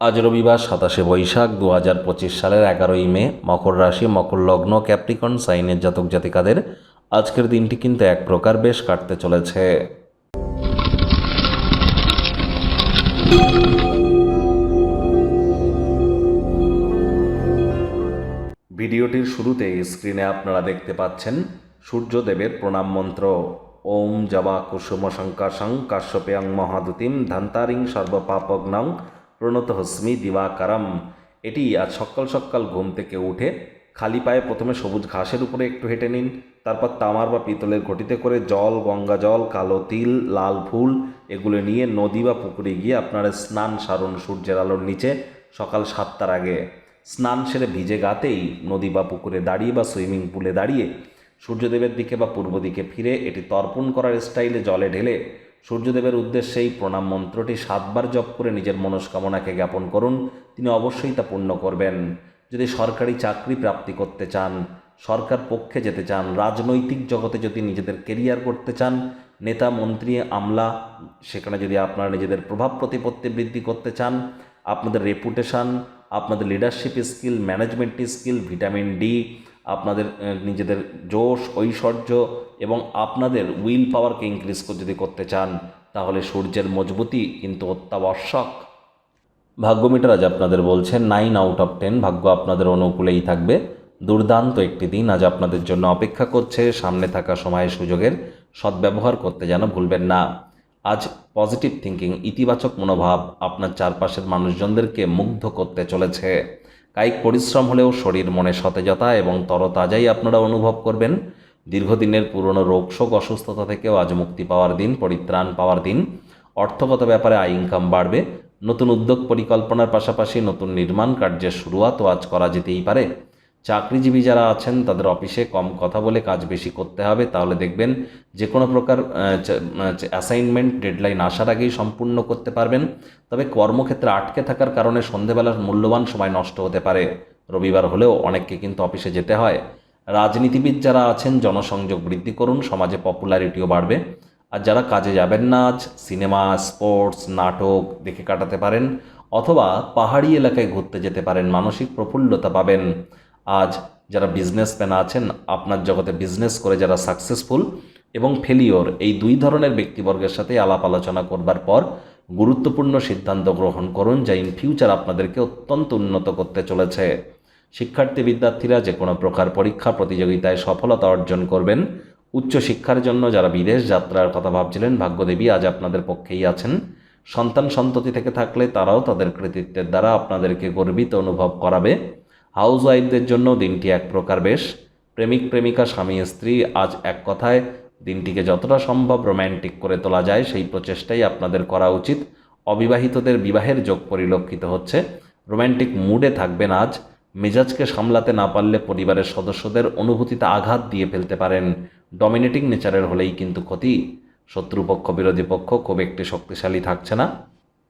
আজ রবিবার সাতাশে বৈশাখ দু হাজার পঁচিশ সালের এগারোই মে মকর রাশি, মকর লগ্ন, ক্যাপ্রিকন, সাইনের জাতক জাতিকাদের আজকের দিনটি কিন্তু এক প্রকার বেশ কাটতে চলেছে। ভিডিওটির শুরুতে স্ক্রিনে আপনারা দেখতে পাচ্ছেন সূর্যদেবের প্রণাম মন্ত্র। ওম জবা কুসুম শঙ্কাশং কাশ্যপেয়ং মহাদুতিম ধান্তারিং সর্বপাপগ্নং প্রণত হস্মি দিবাকারম। এটি আজ সকাল সকাল ঘুম থেকে উঠে খালি পায়ে প্রথমে সবুজ ঘাসের উপরে একটু হেঁটে নিন, তারপর তামার বা পিতলের ঘটিতে করে জল, গঙ্গা জল, কালো তিল, লাল ফুল এগুলো নিয়ে নদী বা পুকুরে গিয়ে আপনারা স্নান সারণ সূর্যের আলোর নিচে সকাল সাতটার আগে। স্নান সেরে ভিজে গাতেই নদী বা পুকুরে দাঁড়িয়ে বা সুইমিং পুলে দাঁড়িয়ে সূর্যদেবের দিকে বা পূর্ব দিকে ফিরে এটি তর্পণ করার স্টাইলে জলে ঢেলে সূর্যদেবের উদ্দেশ্যে এই প্রণাম মন্ত্রটি সাতবার জপ করে নিজের মনস্কামনাকে জ্ঞাপন করুন। তিনি অবশ্যই তা পূর্ণ করবেন। যদি সরকারি চাকরি প্রাপ্তি করতে চান, সরকার পক্ষে যেতে চান, রাজনৈতিক জগতে যদি নিজেদের কেরিয়ার করতে চান, নেতা, মন্ত্রী, আমলা, সেখানে যদি আপনারা নিজেদের প্রভাব প্রতিপত্তি বৃদ্ধি করতে চান, আপনাদের রেপুটেশন আপনাদের leadership skill management skill vitamin D আপনাদের নিজেদের জোশ, ঐশ্বর্য এবং আপনাদের উইল পাওয়ারকে ইনক্রিজ যদি করতে চান, তাহলে সূর্যের মজবুতি কিন্তু অত্যাবশ্যক। ভাগ্য মিটার আজ আপনাদের বলছেন নাইন আউট অফ টেন ভাগ্য আপনাদের অনুকূলেই থাকবে। দুর্দান্ত একটি দিন, আজ আপনাদের জন্য অপেক্ষা করছে, সামনে থাকা সময়ের সুযোগের সদ্ব্যবহার করতে যেন ভুলবেন না। আজ পজিটিভ থিঙ্কিং ইতিবাচক মনোভাব আপনার চারপাশের মানুষজনদেরকে মুগ্ধ করতে চলেছে। কায়িক পরিশ্রম হলেও শরীর মনে সতেজতা এবং তরতাজাই আপনারা অনুভব করবেন। দীর্ঘদিনের পুরনো রোগশোক অসুস্থতা থেকেও আজ মুক্তি পাওয়ার দিন, পরিত্রাণ পাওয়ার দিন। অর্থগত ব্যাপারে আয় ইনকাম বাড়বে। নতুন উদ্যোগ পরিকল্পনার পাশাপাশি নতুন নির্মাণ কার্যের শুরুয়াতও আজ করা যেতেই পারে। চাকরিজীবী যারা আছেন, তাদের অফিসে কম কথা বলে কাজ বেশি করতে হবে। তাহলে দেখবেন যে কোনো প্রকার অ্যাসাইনমেন্ট ডেডলাইন আসার আগেই সম্পূর্ণ করতে পারবেন। তবে কর্মক্ষেত্রে আটকে থাকার কারণে সন্ধেবেলার মূল্যবান সময় নষ্ট হতে পারে। রবিবার হলেও অনেককে কিন্তু অফিসে যেতে হয়। রাজনীতিবিদ যারা আছেন, জনসংযোগ বৃদ্ধি করুন, সমাজে পপুলারিটিও বাড়বে। আর যারা কাজে যাবেন না আজ, সিনেমা স্পোর্টস নাটক দেখে কাটাতে পারেন, অথবা পাহাড়ি এলাকায় ঘুরতে যেতে পারেন, মানসিক প্রফুল্লতা পাবেন। আজ যারা বিজনেসম্যান আছেন, আপনার জগতে বিজনেস করে যারা সাকসেসফুল এবং ফেলিওর এই দুই ধরনের ব্যক্তিবর্গের সাথে আলাপ আলোচনা করবার পর গুরুত্বপূর্ণ সিদ্ধান্ত গ্রহণ করুন যা ইন ফিউচার আপনাদেরকে অত্যন্ত উন্নত করতে চলেছে। শিক্ষার্থী বিদ্যার্থীরা যে কোনো প্রকার পরীক্ষা প্রতিযোগিতায় সফলতা অর্জন করবেন। উচ্চশিক্ষার জন্য যারা বিদেশ যাত্রার কথা ভাবছিলেন, ভাগ্যদেবী আজ আপনাদের পক্ষেই আছেন। সন্তান সন্ততি থেকে থাকলে তারাও তাদের কৃতিত্বের দ্বারা আপনাদেরকে গর্বিত অনুভব করাবে। হাউস ওয়াইফদের জন্য দিনটি এক প্রকার বেশ। প্রেমিক, প্রেমিকা, স্বামী, স্ত্রী আজ এক কথায় দিনটিকে যতটা সম্ভব রোম্যান্টিক করে তোলা যায়, সেই প্রচেষ্টাই আপনাদের করা উচিত। অবিবাহিতদের বিবাহের যোগ পরিলক্ষিত হচ্ছে। রোম্যান্টিক মুডে থাকবেন আজ। মেজাজকে সামলাতে না পারলে পরিবারের সদস্যদের অনুভূতিতে আঘাত দিয়ে ফেলতে পারেন। ডমিনেটিং নেচারের হলেই কিন্তু ক্ষতি। শত্রুপক্ষ, বিরোধী পক্ষ খুব একটি শক্তিশালী থাকছে না।